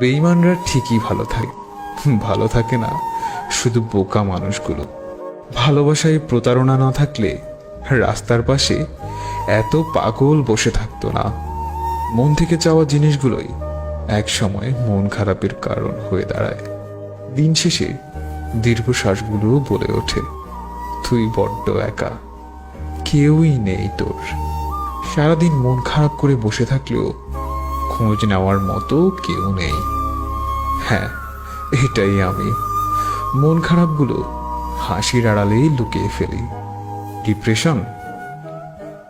বেইমানরা ঠিকই ভালো থাকে। ভালো থাকে না, শুধু বোকা মানুষগুলো। ভালোবাসায় প্রতারণা না থাকলে রাস্তার পাশে এত পাগল বসে থাকতো না। মন থেকে চাওয়া জিনিসগুলোই এক সময় মন খারাপের কারণ হয়ে দাঁড়ায়। দিন শেষে দীর্ঘশ্বাসগুলো বলে ওঠে, তুই বড্ড একা, কেউই নেই তোর। সারাদিন মন খারাপ করে বসে থাকলেও খোঁজ নেওয়ার মতো কেউ নেই। হ্যাঁ এটাই আমি। মন খারাপগুলো হাসির আড়ালেই লুকিয়ে ফেলি। ডিপ্রেশন?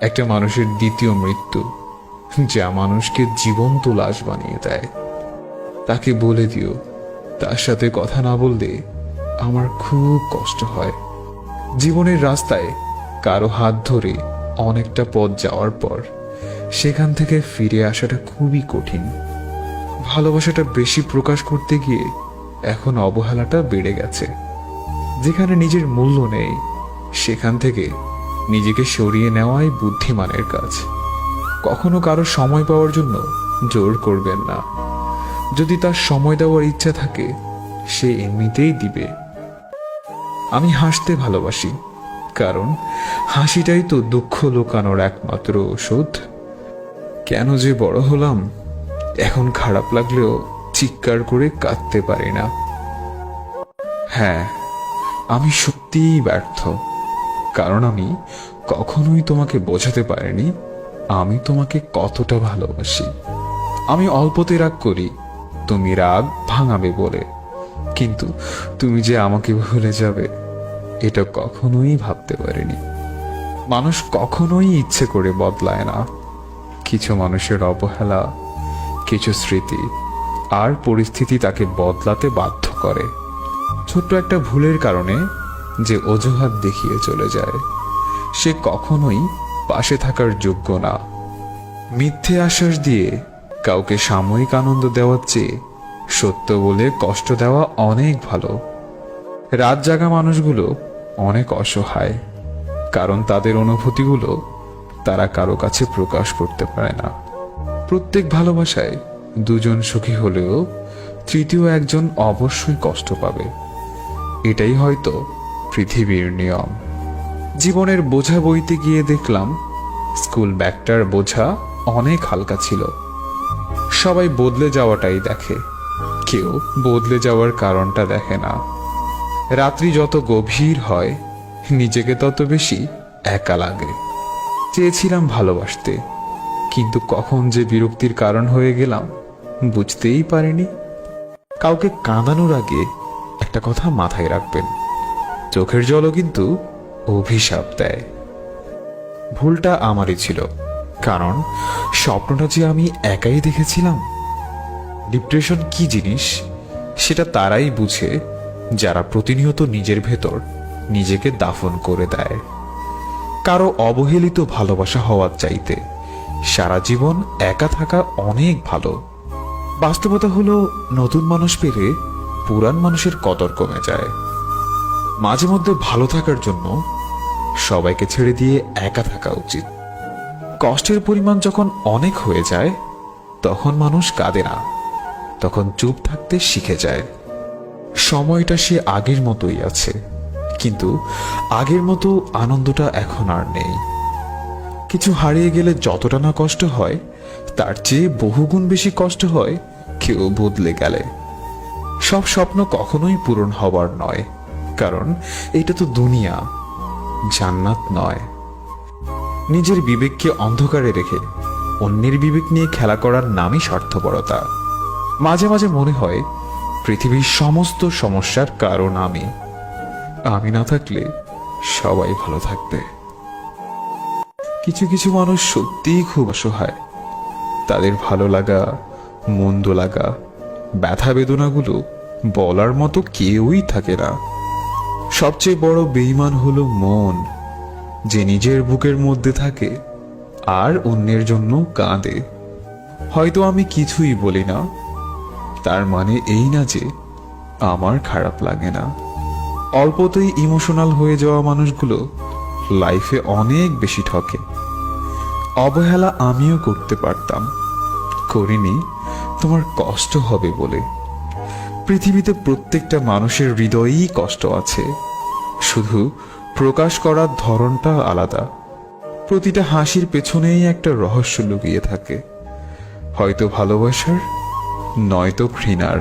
একটা মানুষের দ্বিতীয় মৃত্যু, যা মানুষকে জীবন্ত লাশ বানিয়ে দেয়। তাকে বলে দিও, তার সাথে কথা না বললে আমার খুব কষ্ট হয়। জীবনের রাস্তায় কারও হাত ধরে অনেকটা পথ যাওয়ার পর সেখান থেকে ফিরে আসাটা খুবই কঠিন। ভালোবাসাটা বেশি প্রকাশ করতে গিয়ে এখন অবহেলাটা বেড়ে গেছে। যেখানে নিজের মূল্য নেই, সেখান থেকে নিজেকে সরিয়ে নেওয়াই বুদ্ধিমানের কাজ। কখনো কারও সময় পাওয়ার জন্য জোর করবেন না। যদি তার সময় দেওয়ার ইচ্ছা থাকে, সে এমনিতেই দিবে। আমি হাসতে ভালোবাসি, কারণ হাসিটাই তো দুঃখ লুকানোর একমাত্র ওষুধ। কেন যে বড় হলাম, এখন খারাপ লাগলেও চিৎকার করে কাঁদতে পারি না। হ্যাঁ আমি সত্যিই ব্যর্থ, কারণ আমি কখনোই তোমাকে বোঝাতে পারিনি, আমি তোমাকে কতটা ভালোবাসি। আমি অল্পতে রাগ করি, তুমি রাগ ভাঙাবে বলে, কিন্তু তুমি যে আমাকে ভুলে যাবে, এটা কখনোই ভাবতে পারিনি। মানুষ কখনোই ইচ্ছে করে বদলায় না। কিছু মানুষের অবহেলা, কিছু স্মৃতি আর পরিস্থিতি তাকে বদলাতে বাধ্য করে। ছোট্ট একটা ভুলের কারণে যে অজুহাত দেখিয়ে চলে যায়, সে কখনোই পাশে থাকার যোগ্য না। মিথ্যে আশ্বাস দিয়ে কাউকে সাময়িক আনন্দ দেওয়ার চেয়ে সত্য বলে কষ্ট দেওয়া অনেক ভালো। রাত জাগা মানুষগুলো অনেক অসহায়, কারণ তাদের অনুভূতিগুলো তারা কারও কাছে প্রকাশ করতে পারে না। প্রত্যেক ভালোবাসায় দুজন সুখী হলেও তৃতীয় একজন অবশ্যই কষ্ট পাবে। এটাই হয়তো পৃথিবীর নিয়ম। জীবনের বোঝা বইতে গিয়ে দেখলাম, স্কুল ব্যাগটার বোঝা অনেক হালকা ছিল। সবাই বদলে যাওয়াটাই দেখে। কেউ বদলে যাওয়ার কারণটা দেখে না। রাত্রি যত গভীর হয়, নিজেকে তত বেশি একা লাগে। চেয়েছিলাম ভালোবাসতে। কিন্তু কখন যে বিরক্তির কারণ হয়ে গেলাম, বুঝতেই পারিনি। কাউকে কাঁদানোর আগে একটা কথা মাথায় রাখবেন। চোখের জলও কিন্তু অভিশাপ দেয়। ভুলটা আমারই ছিল, কারণ স্বপ্নটা যে আমি একাই দেখেছিলাম, ডিপ্রেশন কি জিনিস, সেটা তারাই বুঝে যারা প্রতিনিয়ত নিজের ভেতর নিজেকে দাফন করে দেয়। কারও অবহেলিত ভালোবাসা হওয়ার চাইতে সারা জীবন একা থাকা অনেক ভালো। বাস্তবতা হলো, নতুন মানুষ পেলে পুরান মানুষের কদর কমে যায়। মাঝে মধ্যে ভালো থাকার জন্য সবাইকে ছেড়ে দিয়ে একা থাকা উচিত। কষ্টের পরিমাণ যখন অনেক হয়ে যায়, তখন মানুষ কাঁদে না। তখন চুপ থাকতে শিখে যায়। সময়টা সে আগের মতোই আছে। কিন্তু আগের মতো আনন্দটা এখন আর নেই। কিছু হারিয়ে গেলে যতটা না কষ্ট হয়, তার চেয়ে বহুগুণ বেশি কষ্ট হয় কেউ বদলে গেলে। সব স্বপ্ন কখনোই পূরণ হবার নয়, কারণ এটা তো দুনিয়া, জান্নাত নয়। নিজের বিবেককে অন্ধকারে রেখে, অন্যের বিবেক নিয়ে খেলা করার নামই স্বার্থপরতা। মাঝে মাঝে মনে হয়, পৃথিবীর সমস্ত সমস্যার কারণ আমি। আমি না থাকলে সবাই ভালো থাকবে। কিছু কিছু মানুষ সত্যিই খুব অসহায়। তাদের ভালো লাগা, মন্দ লাগা, ব্যথা বেদনাগুলো বলার মতো কেউই থাকে না। সবচেয়ে বড় বেইমান হলো মন, যে নিজের বুকের মধ্যে থাকে আর অন্যের জন্য কাঁদে। হয়তো আমি কিছুই বলি না, তার মানে এই না যে আমার খারাপ লাগে না। অল্পতেই ইমোশনাল হয়ে যাওয়া মানুষগুলো লাইফে অনেক বেশি ঠকে। অবহেলা আমিও করতে পারতাম। করিনি, তোমার কষ্ট হবে বলে। পৃথিবীতে প্রত্যেকটা মানুষের হৃদয়েই কষ্ট আছে। শুধু প্রকাশ করার ধরনটা আলাদা। প্রতিটা হাসির পেছনেই একটা রহস্য লুকিয়ে থাকে। হয়তো ভালোবাসার, নয়তো ঘৃণার।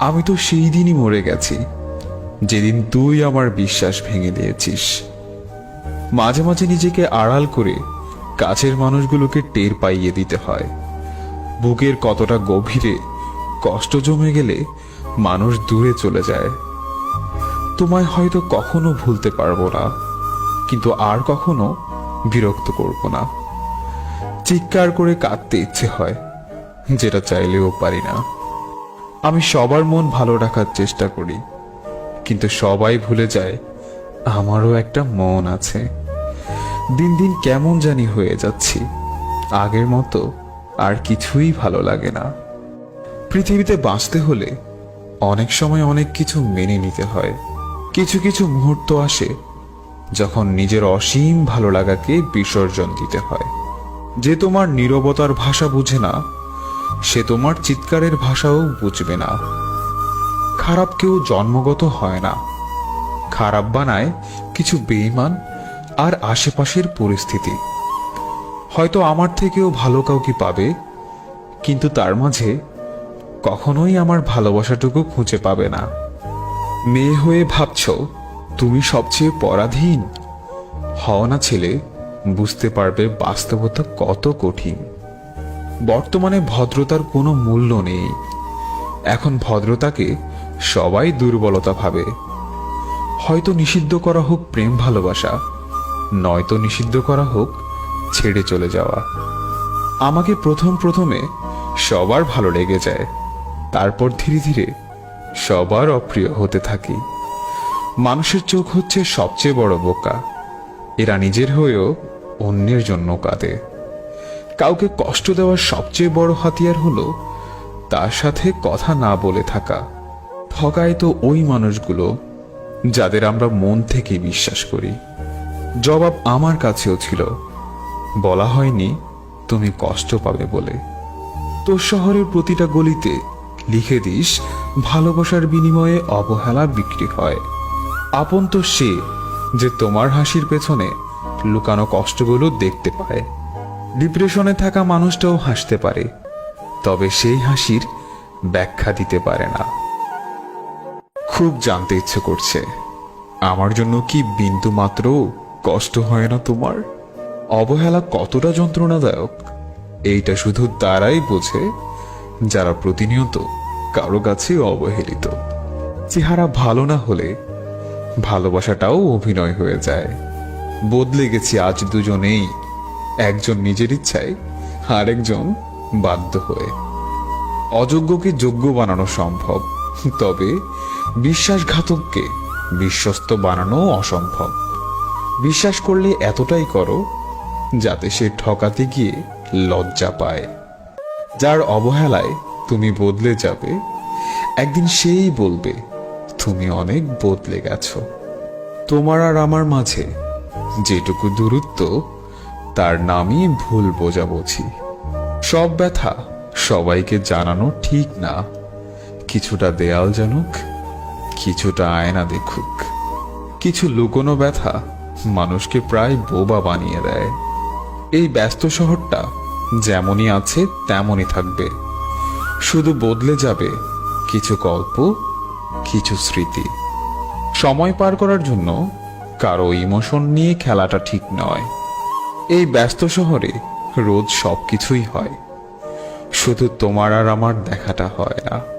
আমি তো সেই দিনই মরে গেছি। যেদিন তুই আমার বিশ্বাস ভেঙে দিয়েছিস। মাঝে মাঝে নিজেকে আড়াল করে কাছের মানুষগুলোকে টের পাইয়ে দিতে হয়। বুকের কতটা গভীরে কষ্ট জমে গেলে মানুষ দূরে চলে যায়। তোমায় হয়তো কখনো ভুলতে পারব না, কিন্তু আর কখনো বিরক্ত করব না। চিৎকার করে কাঁদতে ইচ্ছে হয়, যেটা চাইলেও পারি না। আমি সবার মন ভালো রাখার চেষ্টা করি। কিন্তু সবাই ভুলে যায়, আমারও একটা মন আছে। দিন দিন কেমন জানি হয়ে যাচ্ছি। আগের মতো আর কিছুই ভালো লাগে না। পৃথিবীতে বাঁচতে হলে অনেক সময় অনেক কিছু মেনে নিতে হয়। কিছু কিছু মুহূর্ত আসে যখন নিজের অসীম ভালো লাগাকে বিসর্জন দিতে হয়। যে তোমার নীরবতার ভাষা বুঝে না, সে তোমার চিৎকারের ভাষাও বুঝবে না। খারাপ কেউ জন্মগত হয় না। খারাপ বানায় কিছু বেইমান আর আশেপাশের পরিস্থিতি। হয়তো আমার থেকেও ভালো কাউকে পাবে, কিন্তু তার মাঝে কখনোই আমার ভালোবাসাটুকু খুঁজে পাবে না। মেয়ে হয়ে ভাবছ, তুমি সবচেয়ে পরাধীন। হও না ছেলে, বুঝতে পারবে বাস্তবতা কত কঠিন। বর্তমানে ভদ্রতার কোনো মূল্য নেই। এখন ভদ্রতাকে সবাই দুর্বলতা ভাবে। হয়তো নিষিদ্ধ করা হোক প্রেম ভালোবাসা, নয়তো নিষিদ্ধ করা হোক ছেড়ে চলে যাওয়া। আমাকে প্রথম প্রথমে সবার ভালো লেগে যায়, তারপর ধীরে ধীরে সবার অপ্রিয় হতে থাকি। মানুষের চোখ হচ্ছে সবচেয়ে বড় বোকা, এরা নিজের হয়েও অন্যের জন্য কাঁদে। কাউকে কষ্ট দেওয়ার সবচেয়ে বড় হাতিয়ার হলো তার সাথে কথা না বলে থাকা। ঠকায় তো ওই মানুষগুলো যাদের আমরা মন থেকে বিশ্বাস করি। জবাব আমার কাছেও ছিল, বলা হয়নি তুমি কষ্ট পাবে বলে। তোর শহরের প্রতিটা গলিতে লিখে দিস, ভালোবাসার বিনিময়ে অবহেলা বিক্রি হয়। আপন তো সে যে তোমার হাসির পেছনে লুকানো কষ্টগুলো দেখতে পায়। ডিপ্রেশনে থাকা মানুষটাও হাসতে পারে, তবে সেই হাসির ব্যাখ্যা দিতে পারে না। খুব জানতে ইচ্ছে করছে। আমার জন্য কি বিন্দু মাত্র কষ্ট হয় না তোমার? অবহেলা কতটা যন্ত্রণাদায়ক? এইটা শুধু তারাই বোঝে, যারা প্রতিনিয়ত কারও কাছে অবহেলিত। চেহারা ভালো না হলে ভালোবাসাটাও অভিনয় হয়ে যায়। বদলে গেছি আজ দুজনেই, একজন নিজের ইচ্ছায়, আরেকজন বাধ্য হয়ে। অযোগ্যকে যোগ্য বানানো সম্ভব? তবে বিশ্বাসঘাতককে বিশ্বস্ত বানানো অসম্ভব। বিশ্বাস করলে এতটাই করো, যাতে সে ঠকাতে গিয়ে লজ্জা পায়। যার অবহেলায় তুমি বদলে যাবে, একদিন সেই বলবে, তুমি অনেক বদলে গেছো। তোমার আর আমার মাঝে যেটুকু দূরত্ব, তার নামই ভুল বোঝাবুঝি। সব ব্যথা সবাইকে জানানো ঠিক না। কিছুটা দেয়াল জানুক কিছুটা আয়না দেখুক। কিছু লুকোনো ব্যথা মানুষকে প্রায় বোবা বানিয়ে দেয়। এই ব্যস্ত শহরটা যেমনই আছে, তেমনই থাকবে। শুধু বদলে যাবে কিছু গল্প, কিছু স্মৃতি। সময় পার করার জন্য কারও ইমোশন নিয়ে খেলাটা ঠিক নয়। এই ব্যস্ত শহরে রোজ সবকিছুই হয়। শুধু তোমার আর আমার দেখাটা হয় না।